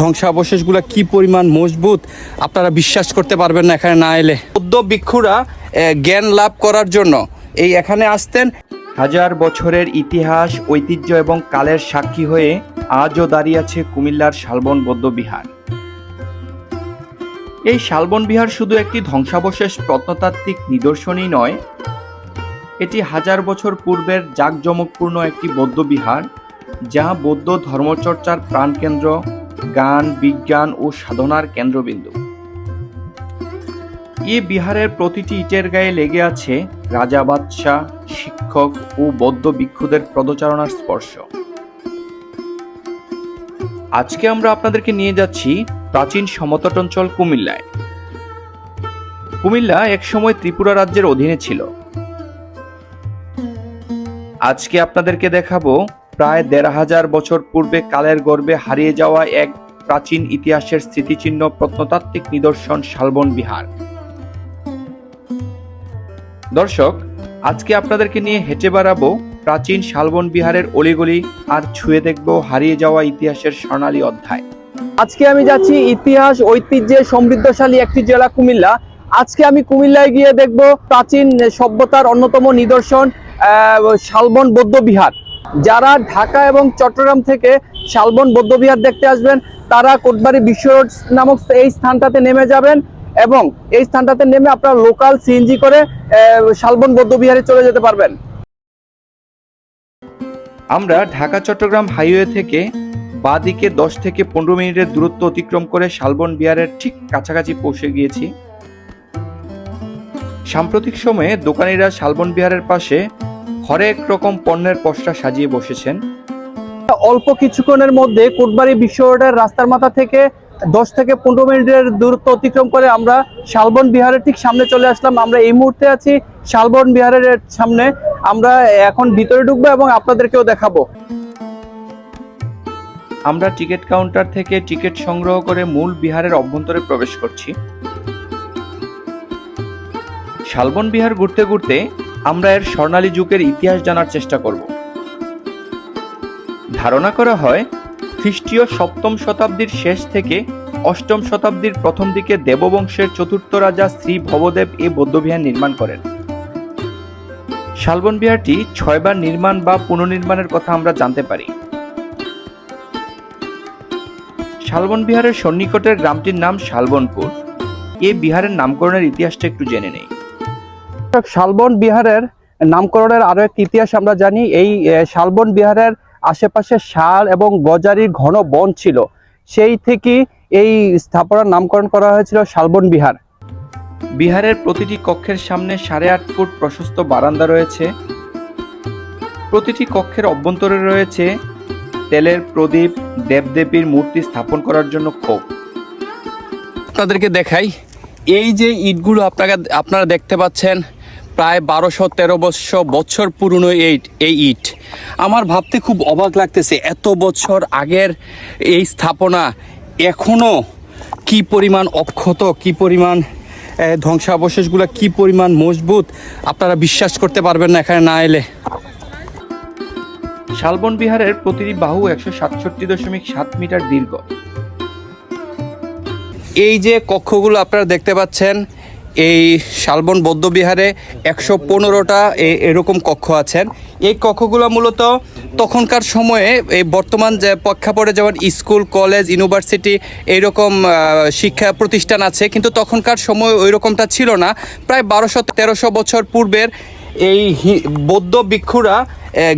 ধ্বংসাবশেষগুলো কি পরিমাণ মজবুত, আপনারা বিশ্বাস করতে পারবেন না এখানে না এলে। বৌদ্ধ ভিক্ষুরা জ্ঞান লাভ করার জন্য এই এখানে আসতেন। হাজার বছরের ইতিহাস, ঐতিহ্য এবং কালের সাক্ষী হয়ে আজও দাঁড়িয়ে আছে কুমিল্লার শালবন বৌদ্ধ বিহার। এই শালবন বিহার শুধু একটি ধ্বংসাবশেষ প্রত্নতাত্ত্বিক নিদর্শনই নয়, এটি হাজার বছর পূর্বের জাঁকজমকপূর্ণ একটি বৌদ্ধ বিহার যা বৌদ্ধ ধর্মচর্চার প্রাণকেন্দ্র গান, বিজ্ঞান ও সাধনার কেন্দ্রবিন্দু। এই বিহারের প্রতিটি ইটের গায়ে লেগে আছে রাজা, বাদশাহ, শিক্ষক ও বৌদ্ধ ভিক্ষুদের পদচারণার স্পর্শ। আজকে আমরা আপনাদেরকে নিয়ে যাচ্ছি প্রাচীন সমতট অঞ্চল কুমিল্লায়। কুমিল্লা একসময় ত্রিপুরা রাজ্যের অধীনে ছিল। আজকে আপনাদেরকে দেখাবো প্রায় দেড় হাজার বছর পূর্বে কালের গর্ভে হারিয়ে যাওয়া এক প্রাচীন ইতিহাসের স্মৃতিচিহ্ন প্রত্নতাত্ত্বিক নিদর্শন শালবন বিহার। দর্শক, আজকে আপনাদেরকে নিয়ে হেঁটে বেড়াবো প্রাচীন শালবন বিহারের অলিগলি আর ছুঁয়ে দেখব হারিয়ে যাওয়া ইতিহাসের স্বর্ণালী অধ্যায়। আজকে আমি যাচ্ছি ইতিহাস ঐতিহ্যে সমৃদ্ধশালী একটি জেলা কুমিল্লা। আজকে আমি কুমিল্লায় গিয়ে দেখব প্রাচীন সভ্যতার অন্যতম নিদর্শন শালবন বৌদ্ধ বিহার। যারা ঢাকা এবং চট্টগ্রাম থেকে শালবন বৌদ্ধবিহার দেখতে আসবেন, তারা কোটবাড়ি বিশ্ব রোড নামক এই স্থানটাতে নেমে যাবেন এবং এই স্থানটাতে নেমে আপনারা লোকাল সিএনজি করে শালবন বৌদ্ধবিহারে চলে যেতে পারবেন। আমরা ঢাকা চট্টগ্রাম হাইওয়ে থেকে বাঁদিকে দশ থেকে পনেরো মিনিটের দূরত্ব অতিক্রম করে শালবন বিহারের ঠিক কাছাকাছি পৌঁছে গিয়েছি। সাম্প্রতিক সময়ে দোকানিরা শালবন বিহারের পাশে হরেক রকম পণ্যের পসরা সাজিয়ে বসেছেন। অল্প কিছুক্ষণের মধ্যে কোটবাড়ি বিশ্ব রোডের রাস্তার মাথা থেকে দশ থেকে পনেরো মিনিটের দূরত্ব অতিক্রম করে আমরা শালবন বিহারের ঠিক সামনে চলে আসলাম। আমরা এই মুহূর্তে আছি শালবন বিহারের সামনে। আমরা এখন ভিতরে ঢুকবো এবং আপনাদেরকেও দেখাবো। আমরা টিকিট কাউন্টার থেকে টিকিট সংগ্রহ করে মূল বিহারের অভ্যন্তরে প্রবেশ করছি। শালবন বিহার ঘুরতে ঘুরতে আমরা এর স্বর্ণালী যুগের ইতিহাস জানার চেষ্টা করব। ধারণা করা হয়, খ্রিস্টীয় সপ্তম শতাব্দীর শেষ থেকে অষ্টম শতাব্দীর প্রথম দিকে দেববংশের চতুর্থ রাজা শ্রী ভবদেব এই বৌদ্ধবিহার নির্মাণ করেন। শালবন বিহারটি ছয়বার নির্মাণ বা পুনর্নির্মাণের কথা আমরা জানতে পারি। শালবন বিহারের সন্নিকটের গ্রামটির নাম শালবনপুর। এই বিহারের নামকরণের ইতিহাসটা একটু জেনে নেই। শালবন বিহারের নামকরণের আরও একটি ইতিহাস আমরা জানি। এই শালবন বিহারের আশেপাশে শাল এবং গজারির ঘন বন ছিল। সেই থেকে এই স্থাপনার নামকরণ করা হয়েছিল শালবন বিহার। বিহারের প্রতিটি কক্ষের সামনে সাড়ে আট ফুট প্রশস্ত বারান্দা রয়েছে। প্রতিটি কক্ষের অভ্যন্তরে রয়েছে তেলের প্রদীপ দেবদেবীর মূর্তি স্থাপন করার জন্য ক্ষোভ। আপনাদেরকে দেখাই। এই যে ইটগুলো আপনাকে আপনারা দেখতে পাচ্ছেন প্রায় বারোশো তেরো বছর বছর পুরনো এই এই ইট। আমার ভাবতে খুব অবাক লাগতেছে, এত বছর আগের এই স্থাপনা এখনও কি পরিমাণ অক্ষত, কি পরিমাণ ধ্বংসাবশেষগুলো কি পরিমাণ মজবুত, আপনারা বিশ্বাস করতে পারবেন না এখানে না এলে। শালবন বিহারের প্রতিটি বাহু একশো সাতষট্টি দশমিক সাত মিটার দীর্ঘ। এই যে কক্ষগুলো আপনারা দেখতে পাচ্ছেন এই শালবন বৌদ্ধবিহারে একশো পনেরোটা এরকম কক্ষ আছেন। এই কক্ষগুলো মূলত তখনকার সময়ে এই বর্তমান যে প্রেক্ষাপটে যেমন স্কুল, কলেজ, ইউনিভার্সিটি এইরকম শিক্ষা প্রতিষ্ঠান আছে, কিন্তু তখনকার সময় ওই রকমটা ছিল না। প্রায় বারোশো, তেরোশো বছর পূর্বের এই বৌদ্ধ ভিক্ষুরা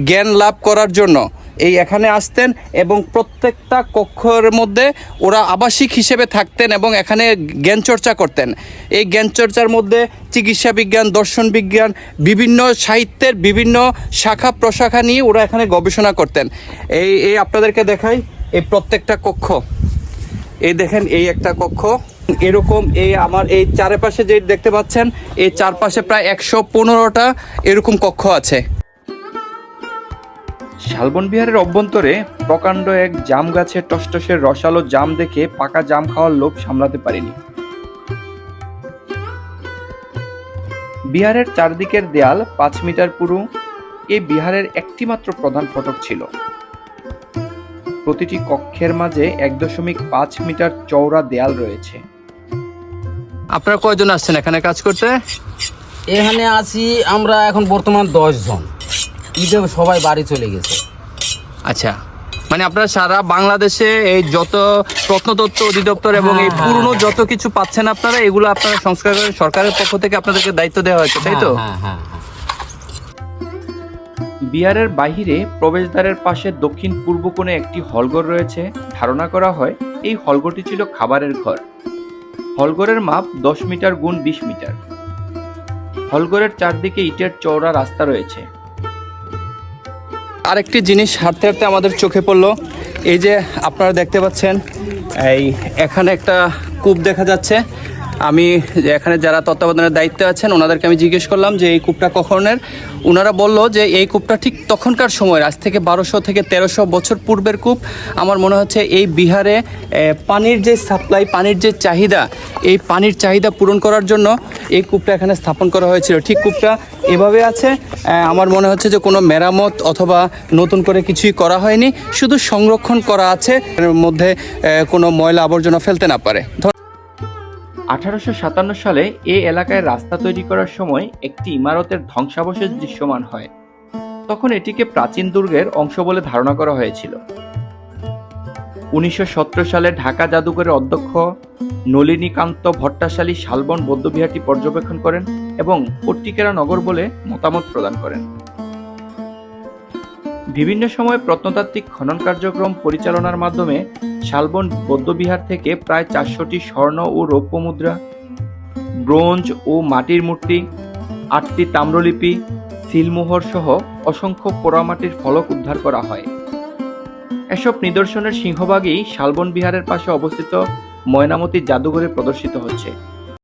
জ্ঞান লাভ করার জন্য এই এখানে আসতেন এবং প্রত্যেকটা কক্ষের মধ্যে ওরা আবাসিক হিসেবে থাকতেন এবং এখানে জ্ঞান চর্চা করতেন। এই জ্ঞান চর্চার মধ্যে চিকিৎসা বিজ্ঞান, দর্শন বিজ্ঞান, বিভিন্ন সাহিত্যের বিভিন্ন শাখা প্রশাখা নিয়ে ওরা এখানে গবেষণা করতেন। এই এই আপনাদেরকে দেখাই এই প্রত্যেকটা কক্ষ। এই দেখেন এই একটা কক্ষ। এরকম এই আমার এই চারপাশে যে দেখতে পাচ্ছেন, এই চারপাশে প্রায় একশো পনেরোটা এরকম কক্ষ আছে। শালবন বিহারের অভ্যন্তরে প্রকাণ্ড এক জাম গাছের টসটসের রসালো জাম দেখে পাকা জাম খাওয়ার লোভ সামলাতে পারিনি। বিহারের চারদিকের দেয়াল পাঁচ মিটার পুরু এই বিহারের একটিমাত্র প্রধান ফটক ছিল। প্রতিটি কক্ষের মাঝে এক দশমিক পাঁচ মিটার চওড়া দেয়াল রয়েছে। আপনারা কয়জন আসছেন এখানে কাজ করতে? এখানে আছি আমরা এখন বর্তমান দশ জন ঈদে সবাই বাড়ি চলে গেছে। আচ্ছা। মানে আপনারা সারা বাংলাদেশে এই যত প্রত্নতত্ত্ব অধিদপ্তর এবং এই হ্যাঁ, পুরনো হ্যাঁ। যত কিছু পাচ্ছেন আপনারা এগুলো আপনারা সংস্কার করে সরকারের পক্ষ থেকে আপনাদেরকে দায়িত্ব দেওয়া হয়েছে তাই তো? হ্যাঁ হ্যাঁ হ্যাঁ। বিহারের বাহিরে প্রবেশদ্বারের পাশে দক্ষিণ পূর্ব কোণে একটি হলঘর রয়েছে। ধারণা করা হয় এই হলঘরটি ছিল খাবারের ঘর। হলঘরের মাপ দশ মিটার গুণ বিশ মিটার। হলঘরের চারদিকে ইটের চওড়া রাস্তা রয়েছে। আরেকটি জিনিস হাঁটতে হাঁটতে আমাদের চোখে পড়ল। এই যে আপনারা দেখতে পাচ্ছেন, এই এখানে একটা কূপ দেখা যাচ্ছে। আমি এখানে যারা তত্ত্বাবধানের দায়িত্বে আছেন, ওনাদেরকে আমি জিজ্ঞেস করলাম যে এই কূপটা কখনের ওনারা বলল যে এই কূপটা ঠিক তখনকার সময় আজ থেকে বারোশো থেকে তেরোশো বছর পূর্বের কূপ। আমার মনে হচ্ছে এই বিহারে পানির যে সাপ্লাই, পানির যে চাহিদা, এই পানির চাহিদা পূরণ করার জন্য এই কূপটা এখানে স্থাপন করা হয়েছিল। ঠিক কূপটা এভাবে আছে আমার মনে হচ্ছে যে কোনো মেরামত অথবা নতুন করে কিছুই করা হয়নি। শুধু সংরক্ষণ করা আছে, এর মধ্যে কোনো ময়লা আবর্জনা ফেলতে না পারে। আঠারোশো সাতান্ন সালে এ এলাকায় রাস্তা তৈরি করার সময় একটি ইমারতের ধ্বংসাবশেষ দৃশ্যমান হয়। তখন এটিকে প্রাচীন দুর্গের অংশ বলে ধারণা করা হয়েছিল। উনিশশো সতেরো সালে ঢাকা জাদুঘরের অধ্যক্ষ নলিনীকান্ত ভট্টাশালী শালবন বৌদ্ধবিহারটি পর্যবেক্ষণ করেন এবং পট্টিকেরা নগর বলে মতামত প্রদান করেন। বিভিন্ন সময় প্রত্নতাত্ত্বিক খনন কার্যক্রম পরিচালনার মাধ্যমে শালবন বৌদ্ধবিহার থেকে প্রায় চারশোটি স্বর্ণ ও রৌপ্য মুদ্রা, ব্রোঞ্জ ও মাটির মূর্তি, আটটি তাম্রলিপি, সিলমোহর সহ অসংখ্য পোড়ামাটির ফলক উদ্ধার করা হয়। এসব নিদর্শনের সিংহভাগই শালবন বিহারের পাশে অবস্থিত ময়নামতি জাদুঘরে প্রদর্শিত হচ্ছে।